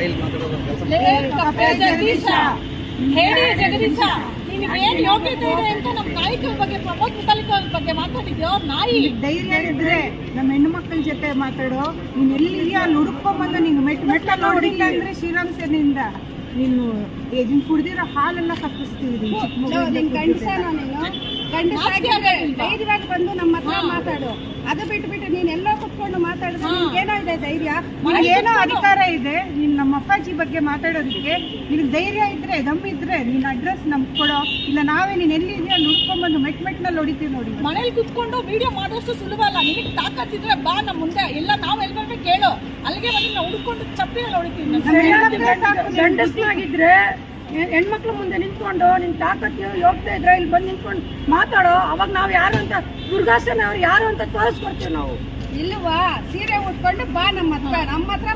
ಬಾಯಲ್ಲಿ ಮಾತಾಡೋದು ಹೇಳಿ ಜಗದೀಶ ಯೋಗ್ಯತೆ ಇದೆ ಅಂತ ಬಗ್ಗೆ ಪ್ರಮೋದ್ ಮುತಾಲಿಕ ಬಗ್ಗೆ ಮಾತಾಡಿದ್ಯೋ ನಾಯಿ ಧೈರ್ಯ ಇದ್ರೆ ನಮ್ಮ ಹೆಣ್ಣು ಮಕ್ಕಳ ಜೊತೆ ಮಾತಾಡೋ ನೀನ್ ಎಲ್ಲಿ ಅಲ್ಲಿ ಹುಡುಕೊಂಬಂದು ನೀನು ಮೆಟ್ ಮೆಟ್ಟ ನೋಡಿಲ್ಲ ಅಂದ್ರೆ ಶ್ರೀರಾಮ್ ಸೇನೆಯಿಂದ ನೀನು ಇದನ್ನ ಕುಡ್ದಿರೋ ಹಾಲೆಲ್ಲ ಕಪ್ಪಿಸ್ತೀವಿ ಮಗು ನಿನ್ ಗಂಡಸಾಗಿ ಧೈರ್ಯವಾಗಿ ಬಂದು ನಮ್ಮ ಹತ್ರ ಮಾತಾಡು ಅದು ಕುತ್ಕೊಂಡು ಮಾತಾಡಿದ್ರೆ ಏನೋ ಇದೆ ಧೈರ್ಯ? ಏನೋ ಅಧಿಕಾರ ಇದೆ ನೀನ್ ನಮ್ಮ ಅಪ್ಪಾಜಿ ಬಗ್ಗೆ ಮಾತಾಡೋದಕ್ಕೆ ನಿನ್ ಧೈರ್ಯ ಇದ್ರೆ ದಮ್ ಇದ್ರೆ ನಿನ್ನ ಅಡ್ರೆಸ್ ನಮ್ಗೆ ಕೊಡೋ ಇಲ್ಲ ನಾವೇ ನೀನ್ ಎಲ್ಲಿದ್ಯಾ ಅಲ್ಲಿ ಹುಡ್ಕೊಂಬಂದು ಮೆಟ್ ಮೆಟ್ನಲ್ಲಿ ಹೊಡಿತೀವಿ ನೋಡಿ ಮನೇಲಿ ಕುತ್ಕೊಂಡು ವಿಡಿಯೋ ಮಾಡೋಷ್ಟು ಸುಲಭ ಅಲ್ಲ. ನಿನಗೆ ತಾಕತ್ತಿದ್ರೆ ಬಾ ನಮ್ಮ ಮುಂದೆ. ಎಲ್ಲ ನಾವು ಎಲ್ಲಿ ಬರ್ಬೇಕು ಕೇಳೋ. ಅಲ್ಲಿಗೆ ಬಂದು ನಾವು ಹುಡ್ಕೊಂಡು ಚಪ್ಪಿನಲ್ಲಿ ಹೊಡಿತೀವಿ ಗಂಡಸ್ನಾಗಿದ್ರೆ ಹೆಣ್ಮಕ್ಳ ಮುಂದೆ ನಿಂತ್ಕೊಂಡು, ನಿನ್ ತಾಕತ್ತು ಯೋಗ್ಯತೆ ಇದ್ರೆ ಇಲ್ಲಿ ಬಂದು ನಿಂತ್ಕೊಂಡು ಮಾತಾಡೋ. ಅವಾಗ ನಾವ್ ಯಾರು ಅಂತ, ದುರ್ಗಾಸನ ಅವ್ರು ಯಾರು ಅಂತ ತೋರಿಸ್ಕೊಡ್ತೀವಿ ನಾವು. ಇಲ್ವಾ ಸೀರೆ ಉಟ್ಕೊಂಡು ಬಾ ನಮ್ಮ ಹತ್ರ. ನಮ್ಮ ಹತ್ರ